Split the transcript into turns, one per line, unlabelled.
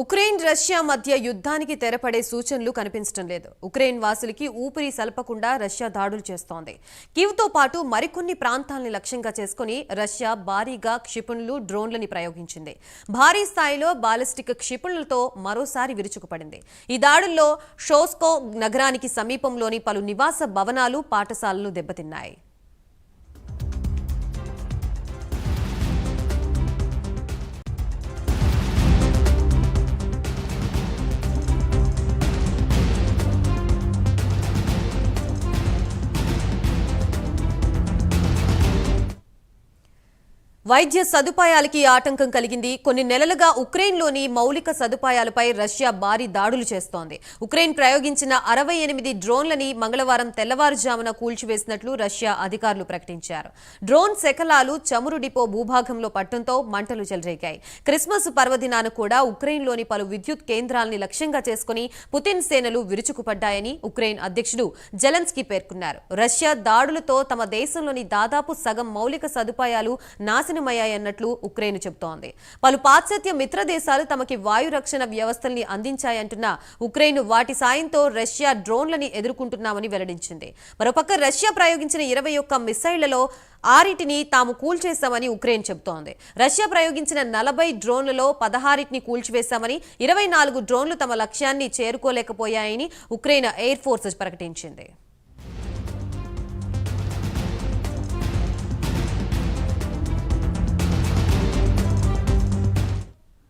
Ukraine Russia మధ్య యుద్ధానికి తెరపడే సూచనలు కనిపించడం లేదు. ఉక్రెయిన్ వాసులకి ఊపిరి సలపకుండా రష్యా దాడులు చేస్తోంది. కీవ్తో పాటు మరికొన్ని ప్రాంతాలని లక్ష్యంగా చేసుకుని రష్యా భారీగా క్షిపణులు డ్రోన్లని ప్రయోగించింది. భారీ స్థాయిలో బాలిస్టిక్ క్షిపణులతో మరోసారి విరుచుకుపడింది. ఈ దాడుల్లో షోస్కో నగరానికి సమీపంలోని పలు నివాస భవనాలు పాఠశాలలు దెబ్బతిన్నాయి. వైద్య సదుపాయాలకి ఆటంకం కలిగింది. కొన్ని నెలలుగా ఉక్రెయిన్లోని మౌలిక సదుపాయాలపై రష్యా భారీ దాడులు చేస్తోంది. ఉక్రెయిన్ ప్రయోగించిన అరవై ఎనిమిది డ్రోన్లని మంగళవారం తెల్లవారుజామున కూల్చివేసినట్లు రష్యా అధికారులు ప్రకటించారు. డ్రోన్ శకలాలు చమురు డిపో భూభాగంలో పట్టడంతో మంటలు చెలరేగాయి. క్రిస్మస్ పర్వదినాన కూడా ఉక్రెయిన్లోని పలు విద్యుత్ కేంద్రాల్ని లక్ష్యంగా చేసుకుని పుతిన్ సేనలు విరుచుకుపడ్డాయని ఉక్రెయిన్ అధ్యక్షుడు జెలెన్స్కీ పేర్కొన్నారు. రష్యా దాడులతో తమ దేశంలోని దాదాపు సగం మౌలిక సదుపాయాలు నాశనమయ్యాయన్నట్లు ఉక్రెయిన్ చెబుతోంది. పలు పాశ్చాత్య మిత్ర దేశాలు తమకి వాయు రక్షణ వ్యవస్థల్ని అందించాయంటున్న ఉక్రెయిన్ వాటి సాయంతో రష్యా డ్రోన్లని ఎదుర్కొంటున్నామని వెల్లడించింది. మరోపక్క రష్యా ప్రయోగించిన ఇరవై ఒక్క మిసైళ్ళలో ఆరిటిని తాము కూల్చేశామని ఉక్రెయిన్ చెబుతోంది. రష్యా ప్రయోగించిన నలభై డ్రోన్లలో పదహారిటిని కూల్చివేశామని ఇరవై నాలుగు డ్రోన్లు తమ లక్ష్యాన్ని చేరుకోలేకపోయాయని ఉక్రెయిన్ ఎయిర్ ఫోర్స్ ప్రకటించింది.